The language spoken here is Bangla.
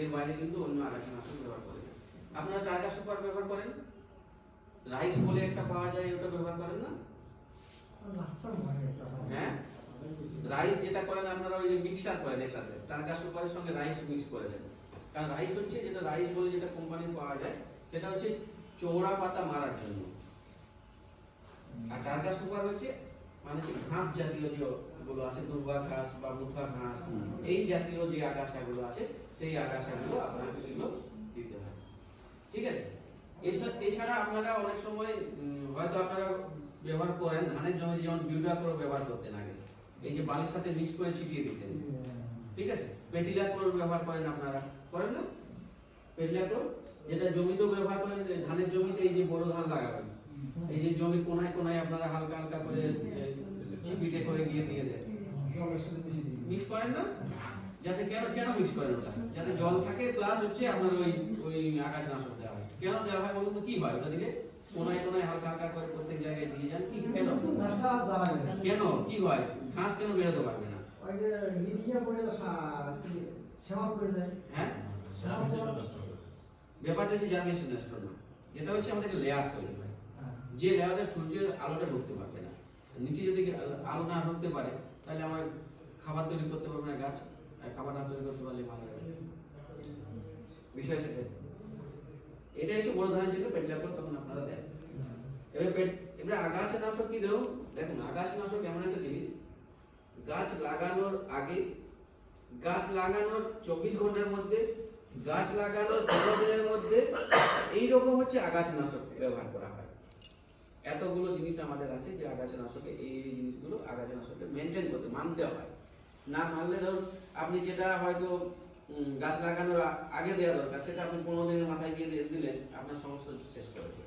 এর বাইরে কিন্তু অন্য আগাছানাশক ব্যবহার করেন আপনারা টাটা সুপার ব্যবহার করেন? রাইস বলে একটা পাওয়া যায়, ওটা ব্যবহার করেন না? হ্যাঁ? রাইস যেটা করেন আপনারা ওই যে মিক্সার করেন একসাথে। টাটা সুপারের সঙ্গে রাইস মিক্স করে দেন। কারণ রাইস হচ্ছে যেটা রাইস বলে যেটা কোম্পানি পাওয়া যায়, সেটা হচ্ছে চৌড়া পাতা মারার জন্য। আর টাটা সুপার হচ্ছে মানে ঘাস জাতীয় যে গুলো আছে দুর্বা ঘাস বা ঘাস, এই জাতীয় যে আগাছাগুলো আছে, সেই আগাছাগুলো আপনার দিতে হয়। ঠিক আছে? এছাড়া আপনারা অনেক সময় হয়তো আপনারা ব্যবহার করেন, ধানের জমি যেমন বিউটা করে ব্যবহার করতেন আগে, এই যে বালির সাথে মিক্স করে ছিটিয়ে দিতেন। ঠিক আছে? পেটিলা ক্লোর ব্যবহার করেন আপনারা। করেন না? পেটিলা ক্লোর যেটা জমিতেও ব্যবহার করেন, ধানের জমিতে এই যে বড় ধান লাগাবেন, এই যে জমির কোনায় কোনায় আপনারা হালকা হালকা করে এ, করে গিয়ে দিয়ে মিক্স করেন না? যাতে কেন কেন মিক্স করেন যাতে জল থাকে প্লাস হচ্ছে আপনার ওই ওই আকাশ নাশক দেওয়া হয়। কেন দেওয়া হয় বলুন তো কি হয় ওটা দিলে? কোনায় কোনায় হালকা হালকা করে প্রত্যেক জায়গায় দিয়ে যান কি কেন? কেন? কি হয়? ঘাস কেন বেরোতে পারবে না? হ্যাঁ? ব্যাপারটা হচ্ছে জার্মিনেশন নষ্ট না। যেটা হচ্ছে আমাদের লেয়ার তৈরি হয়। যে লেয়ারে সূর্যের আলোটা ঢুকতে পারবে না। নিচে যদি আলো না ঢুকতে পারে, তাহলে আমার খাবার তৈরি করতে পারবে না গাছ, আর খাবার না তৈরি করতে পারলে মারা যাবে। বিষয় সেটাই। এটা হচ্ছে বড় ধানের জন্য পেটলা করে তখন আপনারা দেন। এবার পেট, এবার আগাছা নাশক কি দেবো? দেখুন, আগাছা নাশক এমন একটা জিনিস, গাছ লাগানোর আগে, গাছ লাগানোর চব্বিশ ঘণ্টার মধ্যে, গাছ লাগানোর পনেরো দিনের মধ্যে, এইরকম হচ্ছে আগাছানাশক ব্যবহার করা হয়। এতগুলো জিনিস আমাদের আছে যে আগাছানাশকে এই এই জিনিসগুলো আগাছানাশকে মেনটেন করতে, মানতে হয়। না মানলে ধরুন, আপনি যেটা হয়তো গাছ লাগানোর আগে দেওয়া দরকার, সেটা আপনি পনেরো দিনের মাথায় গিয়ে দিলেন, আপনার সমস্ত শেষ করে দেবে